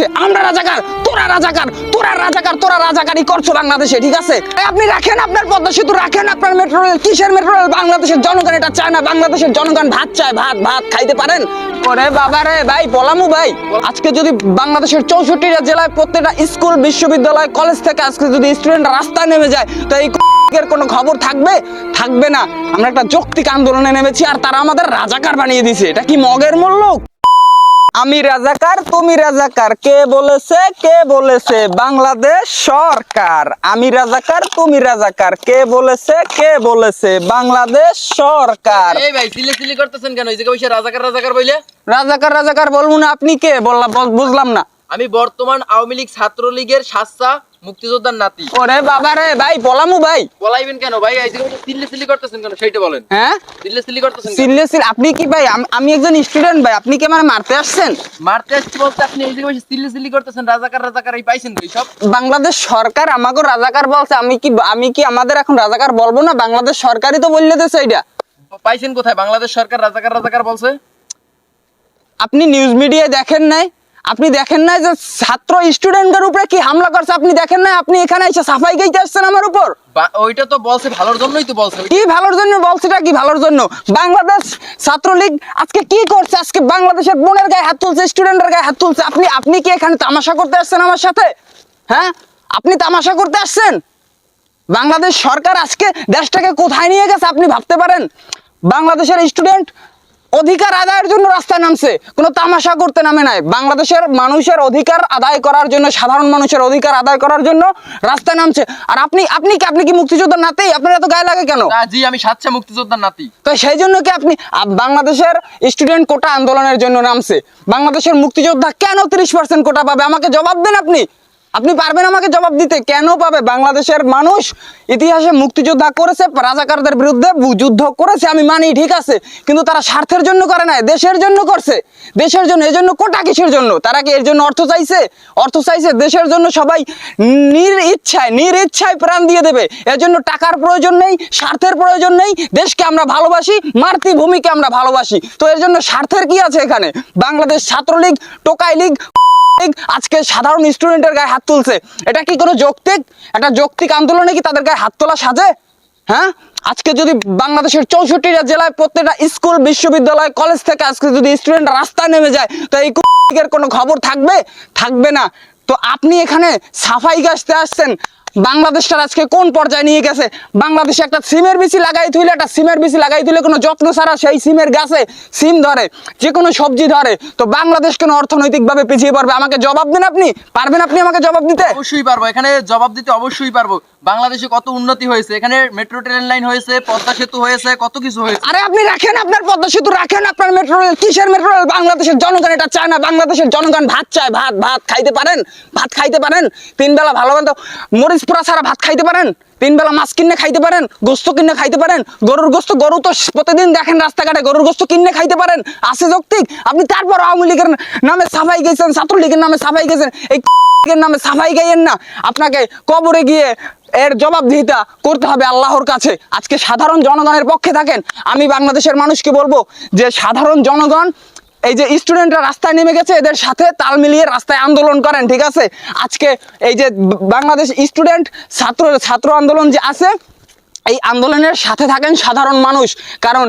বলেছে আমরা রাজাকার, তোরা রাজাকার তোরা রাজাকার, তোরা রাজাকারই করছ বাংলাদেশে, ঠিক আছে? আপনি রাখেন আপনার পদ্মা সেতু, রাখেন আপনার মেট্রো রেল কিসের মেট্রো রেল বাংলাদেশের জনগণ এটা চায় না, বাংলাদেশের জনগণ ভাত চায়, ভাত ভাত খাইতে পারেন? ওরে বাবা রে ভাই, বলামু ভাই, আজকে যদি বাংলাদেশের চৌষট্টিটা জেলায় প্রত্যেকটা স্কুল, বিশ্ববিদ্যালয়, কলেজ থেকে আজকে যদি স্টুডেন্ট রাস্তায় নেমে যায়, তো এই এর কোনো খবর থাকবে? থাকবে না। আমরা একটা যৌক্তিক আন্দোলনে নেমেছি আর তারা আমাদের রাজাকার বানিয়ে দিছে এটা কি মগের মূল্য আমি রাজাকার তুমি রাজাকার। কে বলেছে কে বলেছে? বাংলাদেশ সরকার। আমি রাজাকার তুমি রাজাকার। কে বলেছে কে বলেছে? বাংলাদেশ সরকার। এই ভাই সিলে সিলে করতেছেন কেন? এই যে বসে রাজাকার রাজাকার বইলে? রাজাকার রাজাকার বলব না আপনি কে? বললাম বুঝলাম না। আমি বর্তমান আওয়ামী লীগ ছাত্রলীগের সাচ্চা মুক্তিযোদ্ধার নাতি। ওরে বাবা রে ভাই বলামু ভাই। বলাইবেন কেন ভাই? এই জায়গায় সিলে সিলি করতেছেন কেন? সেইটা বলেন। হ্যাঁ? সিলে সিলি করতেছেন কেন? সিরিয়াসলি আপনি কি ভাই আমি একজন স্টুডেন্ট ভাই আপনি কি মানে মারতে আসছেন? মারতে আসছি বলতে আপনি এই বসে সিলে সিলি করতেছেন রাজাকার রাজাকার এই পাইছেন তো সব বাংলাদেশ সরকার আমাকে রাজাকার বলছে আমি কি আমি কি আমাদের এখন রাজাকার বলব না? বাংলাদেশ সরকারই তো বললে দিছে এটা পাইছেন কোথায়? বাংলাদেশ সরকার রাজাকার রাজাকার বলছে? আপনি নিউজ মিডিয়ায় দেখেন নাই? আপনি দেখেন না যে ছাত্র স্টুডেন্টের উপরে কি হামলা করছে? আপনি দেখেন নাই? আপনি এখানে এসে সাফাই গাইতে আসছেন আমার উপর? ওইটা তো বলছে ভালোর জন্যই তো বলছে। কি ভালোর জন্য বলছেটা কি ভালোর জন্য? বাংলাদেশ ছাত্রলীগ আজকে কি করছে? আজকে বাংলাদেশের বোনের গায়ে হাত তুলছে স্টুডেন্টের গায়ে হাত তুলছে। আপনি আপনি কি এখানে তামাশা করতে আসছেন আমার সাথে? হ্যাঁ? আপনি তামাশা করতে আসছেন? বাংলাদেশ সরকার আজকে দেশটাকে কোথায় নিয়ে গেছে আপনি ভাবতে পারেন? বাংলাদেশের স্টুডেন্ট অধিকার আদায়ের জন্য রাস্তায় নামছে। কোনো তামাশা করতে নামে নাই। বাংলাদেশের মানুষের অধিকার আদায় করার জন্য সাধারণ মানুষের অধিকার আদায় করার জন্য রাস্তায় নামছে। আর আপনি আপনি কি আপনি কি মুক্তিযোদ্ধার নাতেই আপনার এত গায়ে লাগে কেন? না জি আমি সাচ্চা মুক্তিযোদ্ধার নাতি। তো সেই জন্য কি আপনি বাংলাদেশের স্টুডেন্ট কোটা আন্দোলনের জন্য নামছে? বাংলাদেশের মুক্তিযোদ্ধা কেন তিরিশ পার্সেন্ট কোটা পাবে? আমাকে জবাব দেন আপনি। আপনি পারবেন আমাকে জবাব দিতে। কেন পাবে? বাংলাদেশের মানুষ ইতিহাসে মুক্তিযোদ্ধা করেছে রাজাকারদের বিরুদ্ধে যুদ্ধ করেছে, আমি মানি, ঠিক আছে। কিন্তু তারা স্বার্থের জন্য করে নাই, দেশের জন্য করছে। দেশের জন্য এই জন্য কোটা কিসের জন্য? তারা কি এর জন্য অর্থ চাইছে? অর্থ চাইছে দেশের জন্য সবাই নির ইচ্ছায় নির ইচ্ছায় প্রাণ দিয়ে দেবে। এর জন্য টাকার প্রয়োজন নেই, স্বার্থের প্রয়োজন নেই, দেশকে আমরা ভালোবাসি, মাতৃভূমিকে আমরা ভালোবাসি। তো এর জন্য স্বার্থের কি আছে এখানে? বাংলাদেশ ছাত্রলীগ, টোকাই লীগ লীগ আজকে সাধারণ স্টুডেন্টের গায়ে হাত তুলছে। এটা কি কোনো যৌক্তিক? একটা যৌক্তিক আন্দোলনে কি তাদের গায়ে হাত তোলা সাজে? হ্যাঁ? আজকে যদি বাংলাদেশের চৌষট্টিটা জেলায় প্রত্যেকটা স্কুল, বিশ্ববিদ্যালয় কলেজ থেকে আজকে যদি স্টুডেন্ট রাস্তায় নেমে যায়, তো এই কুকের কোনো খবর থাকবে? থাকবে না। তো আপনি এখানে সাফাই গাছতে আসছেন। বাংলাদেশটার আজকে কোন পর্যায়ে নিয়ে গেছে? বাংলাদেশে একটা সিমের বিচি লাগাই তুইলে একটা সিমের বিচি লাগাই তুইলে কোনো যত্ন ছাড়া সেই সিমের গাছে সিম ধরে যে কোনো সবজি ধরে। তো বাংলাদেশ কেন অর্থনৈতিকভাবে পিছিয়ে পড়বে? আমাকে জবাব দেন আপনি। পারবেন আপনি আমাকে জবাব দিতে? অবশ্যই পারব। এখানে জবাব দিতে অবশ্যই পারব। বাংলাদেশে কত উন্নতি হয়েছে? এখানে মেট্রো ট্রেন লাইন হয়েছে পদ্মা সেতু হয়েছে কত কিছু হয়েছে? আরে আপনি রাখেন আপনার পদ্মা সেতু রাখেন আপনার মেট্রো রেল। কিসের মেট্রো রেল? বাংলাদেশের জনগণ এটা চায় না। বাংলাদেশের জনগণ ভাত চায় ভাত ভাত খাইতে পারেন? ভাত খাইতে পারেন? তিন বেলা ভালো মতো মরিচ পোড়া ছাড়া ভাত খাইতে পারেন? তিন বেলা মাছ কিনে খাইতে পারেন, গোস্ত কিনে খাইতে পারেন। গরুর গোস্ত, গরু তো প্রতিদিন দেখেন রাস্তাঘাটে গরুর গোস্ত কিনে খাইতে পারেন। আছে যৌক্তিক? আপনি তারপর আওয়ামী লীগের নামে সাফাই গেছেন, ছাত্রলীগের নামে সাফাই গেছেন। এই নামে সাফাই গাইয়েন না। আপনাকে কবরে গিয়ে এর জবাবদিহিতা করতে হবে আল্লাহর কাছে। আজকে সাধারণ জনগণের পক্ষে থাকেন। আমি বাংলাদেশের মানুষকে বলব যে সাধারণ জনগণ এই যে স্টুডেন্টরা রাস্তায় নেমে গেছে, এদের সাথে তাল মিলিয়ে রাস্তায় আন্দোলন করেন, ঠিক আছে? আজকে এই যে বাংলাদেশ স্টুডেন্ট ছাত্র ছাত্র আন্দোলন যে আছে, এই আন্দোলনের সাথে থাকেন সাধারণ মানুষ। কারণ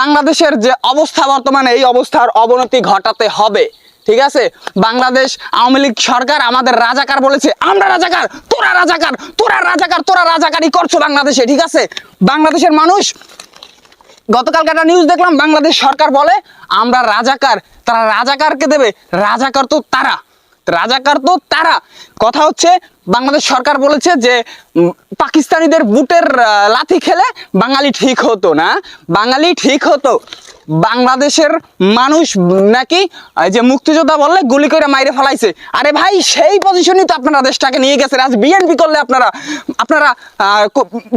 বাংলাদেশের যে অবস্থা বর্তমানে, এই অবস্থার অবনতি ঘটাতে হবে, ঠিক আছে? বাংলাদেশ আওয়ামী লীগ সরকার আমাদের রাজাকার বলেছে, আমরা রাজাকার, তোরা রাজাকার তোরা রাজাকার, তোরা রাজাকারই করছ বাংলাদেশে ঠিক আছে? বাংলাদেশের মানুষ গতকালকে একটা নিউজ দেখলাম, বাংলাদেশ সরকার বলে, আমরা রাজাকার। তারা রাজাকারকে দেবে, রাজাকার তো তারা। রাজাকার তো তারা। কথা হচ্ছে, বাংলাদেশ সরকার বলেছে যে পাকিস্তানিদের বুটের লাথি খেলে বাঙালি ঠিক হতো না। বাঙালি ঠিক হতো। বাংলাদেশের মানুষ নাকি যে মুক্তিযোদ্ধা বললে গুলি করে মাইরে ফেলাইছে। আরে ভাই, সেই পজিশনই তো আপনারা দেশটাকে নিয়ে গেছেন। আজ বিএনপি করলে আপনারা আপনারা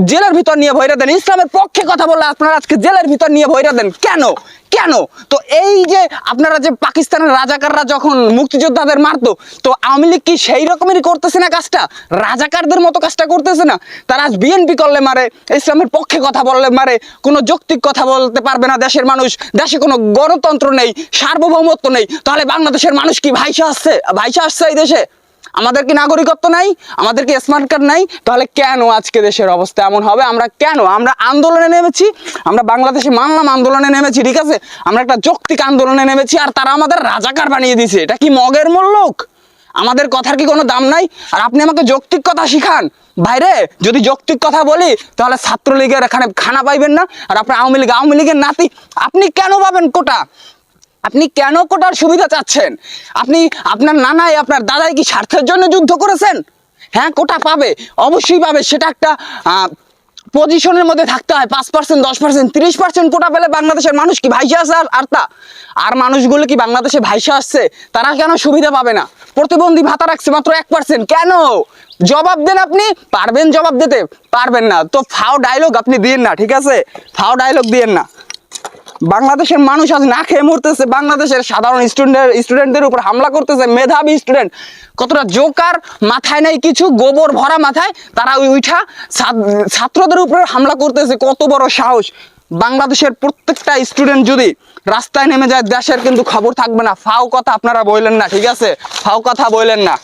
জেলের ভিতর নিয়ে ভৈরা দেন। ইসলামের পক্ষে কথা বললে আপনারা আজকে জেলের ভিতর নিয়ে ভৈরা দেন। কেন? কেন? তো এই যে আপনারা যে পাকিস্তানের রাজাকাররা যখন মুক্তিযোদ্ধাদের মারতো, তো আওয়ামী লীগ কি সেই রকমেরই করতেছে না কাজটা? রাজাকারদের মতো কাজটা করতেছে না? তারা আজ বিএনপি করলে মারে, ইসলামের পক্ষে কথা বললে মারে, কোনো যৌক্তিক কথা বলতে পারবে না দেশের মানুষ, দেশে কোনো গণতন্ত্র নেই, সার্বভৌমত্ব নেই। তাহলে বাংলাদেশের মানুষ কি ভাইসা আসছে? ভাইসা আসছে এই দেশে? আমাদের কি নাগরিকত্ব নাই? আমাদের কি স্মার্ট কার্ড নাই? তাহলে কেন আজকে দেশের অবস্থা এমন হবে? আমরা কেন? আমরা আন্দোলনে নেমেছি? আমরা বাংলাদেশে মানলাম আন্দোলনে নেমেছি, ঠিক আছে? আমরা একটা যৌক্তিক আন্দোলনে নেমেছি আর তারা আমাদের রাজাকার বানিয়ে দিছে এটা কি মগের মূল লোক? আমাদের কথার কি কোনো দাম নাই? আর আপনি আমাকে যৌক্তিক কথা শিখান। বাইরে যদি যৌক্তিক কথা বলি, তাহলে ছাত্রলীগের এখানে খানা পাইবেন না। আর আপনি আওয়ামী লীগ, আওয়ামী লীগের নাতি, আপনি কেন পাবেন কোটা? আপনি কেন কোটার সুবিধা চাচ্ছেন? আপনি আপনার নানাই আপনার দাদাই কি স্বার্থের জন্য যুদ্ধ করেছেন? হ্যাঁ কোটা পাবে, অবশ্যই পাবে। সেটা একটা পজিশনের মধ্যে থাকতে হয়। পাঁচ পার্সেন্ট দশ পার্সেন্ট তিরিশ পার্সেন্ট কোটা পেলে বাংলাদেশের মানুষ কি ভাইসা আছে আর আর তা? আর মানুষগুলো কি বাংলাদেশে ভাইসা আসছে? তারা কেন সুবিধা পাবে না? প্রতিবন্ধী ভাতা রাখছে মাত্র এক পার্সেন্ট কেন? জবাব দেন আপনি, পারবেন জবাব দিতে, পারবেন না। তো ফাও ডায়লগ আপনি দিয়েন না, ঠিক আছে? ফাও ডায়লগ দিয়েন না। বাংলাদেশের মানুষ আজ না খেয়ে মরতেছে, বাংলাদেশের সাধারণ স্টুডেন্ট স্টুডেন্টদের উপর হামলা করতেছে, মেধাবী স্টুডেন্ট কতটা জোকার, মাথায় নাই কিছু, গোবর ভরা মাথায় তারা উঠা ছাত্রদের উপরে হামলা করতেছে, কত বড় সাহস। বাংলাদেশের প্রত্যেকটা স্টুডেন্ট যদি রাস্তায় নেমে যায়, দেশের কিন্তু খবর থাকবে না। ফাও কথা আপনারা বললেন না, ঠিক আছে? ফাও কথা বললেন না।